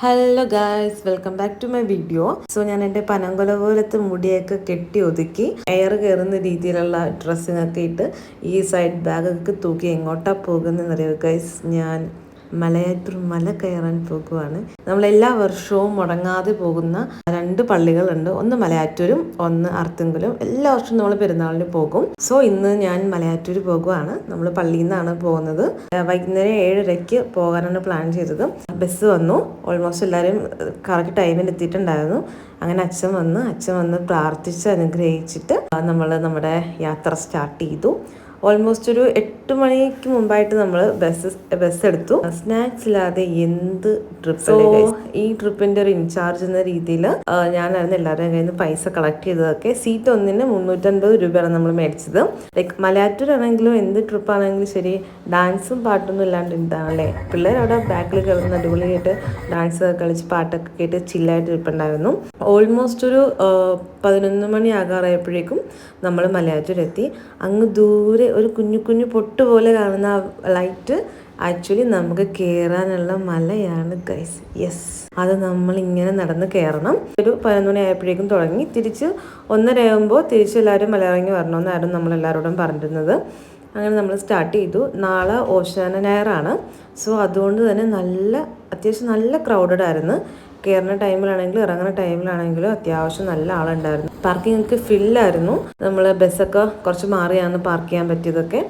Hello guys welcome back to my video so ഞാൻ എന്റെ പനങ്കൊല പോലത്തെ മുടിയൊക്കെ കെട്ടി ഒതുക്കി എയർ കയറുന്ന രീതിയിലുള്ള ഡ്രസ്സിനൊക്കെ ഇട്ട് ഈ സൈഡ് ബാഗൊക്കെ തൂക്കി എങ്ങോട്ടാ പോകുന്നതെന്നറിയോ ഗൈസ് ഞാൻ മലയാറ്റൂർ മല കയറാൻ പോകുവാണ്. നമ്മൾ എല്ലാ വർഷവും മുടങ്ങാതെ പോകുന്ന രണ്ട് പള്ളികളുണ്ട്. ഒന്ന് മലയാറ്റൂരും ഒന്ന് അർത്തുങ്കലും. എല്ലാ വർഷവും നമ്മൾ പെരുന്നാളിന് പോകും. സോ ഇന്ന് ഞാൻ മലയാറ്റൂർ പോകുവാണ്. നമ്മൾ പള്ളിയിൽ നിന്നാണ് പോകുന്നത് വൈകുന്നേരം ഏഴരയ്ക്ക് പോകാനാണ് പ്ലാൻ ചെയ്തത്. ബസ് വന്നു. ഓൾമോസ്റ്റ് എല്ലാവരും കറക്റ്റ് ടൈമിൽ എത്തിയിട്ടുണ്ടായിരുന്നു. അങ്ങനെ അച്ഛൻ വന്ന് അച്ഛൻ വന്ന് പ്രാർത്ഥിച്ച് അനുഗ്രഹിച്ചിട്ട് നമ്മൾ നമ്മുടെ യാത്ര സ്റ്റാർട്ട് ചെയ്തു. ഓൾമോസ്റ്റ് ഒരു എട്ട് മണിക്ക് മുമ്പായിട്ട് നമ്മൾ ബസ് ബസ് എടുത്തു. സ്നാക്സ് ഇല്ലാതെ എന്ത് ട്രിപ്പ് ഈ ട്രിപ്പിന്റെ ഒരു ഇൻചാർജ് എന്ന രീതിയിൽ ഞാനായിരുന്നു എല്ലാവരുടെയും കയ്യിൽ നിന്ന് പൈസ കളക്ട് ചെയ്തതൊക്കെ. സീറ്റ് ഒന്നിന് മുന്നൂറ്റൻപത് രൂപയാണ് നമ്മൾ മേടിച്ചത്. ലൈക്ക് മലയാറ്റൂർ ആണെങ്കിലും എന്ത് ട്രിപ്പ് ആണെങ്കിലും ശരി ഡാൻസും പാട്ടൊന്നും ഇല്ലാണ്ട് ഉണ്ടാവില്ലേ പിള്ളേർ അവിടെ ബാക്കിൽ കിടന്ന് അടിപൊളിയായിട്ട് ഡാൻസ് കളിച്ച് പാട്ടൊക്കെ കേട്ട് ചില്ലായിട്ട് ഇരിപ്പുണ്ടായിരുന്നു ഓൾമോസ്റ്റ് ഒരു പതിനൊന്ന് മണി ആകാറായപ്പോഴേക്കും നമ്മൾ മലയാറ്റൂരെത്തി. അങ്ങ് ദൂരെ ഒരു കുഞ്ഞു കുഞ്ഞു പൊട്ട് പോലെ കാണുന്ന ലൈറ്റ് ആക്ച്വലി നമുക്ക് കയറാനുള്ള മലയാണ് ഗൈസ് യെസ് അത് നമ്മൾ ഇങ്ങനെ നടന്ന് കയറണം ഒരു പതിനൊന്ന് മണി ആയപ്പോഴേക്കും തുടങ്ങി. തിരിച്ച് ഒന്നര ആകുമ്പോൾ തിരിച്ച് എല്ലാവരും മലയിറങ്ങി വരണമെന്നായിരുന്നു നമ്മൾ എല്ലാവരോടും പറഞ്ഞിരുന്നത്. അങ്ങനെ നമ്മൾ സ്റ്റാർട്ട് ചെയ്തു. നാളെ ഓശാന ഞായറാണ്. സോ അതുകൊണ്ട് തന്നെ നല്ല അത്യാവശ്യം നല്ല ക്രൗഡഡ് ആയിരുന്നു. കയറുന്ന ടൈമിലാണെങ്കിലും ഇറങ്ങുന്ന ടൈമിലാണെങ്കിലും അത്യാവശ്യം നല്ല ആളുണ്ടായിരുന്നു. പാർക്കിംഗ് ഒക്കെ ഫില്ലായിരുന്നു നമ്മൾ ബസ്സൊക്കെ കുറച്ച് മാറിയാണ് പാർക്ക് ചെയ്യാൻ പറ്റിയതൊക്കെ.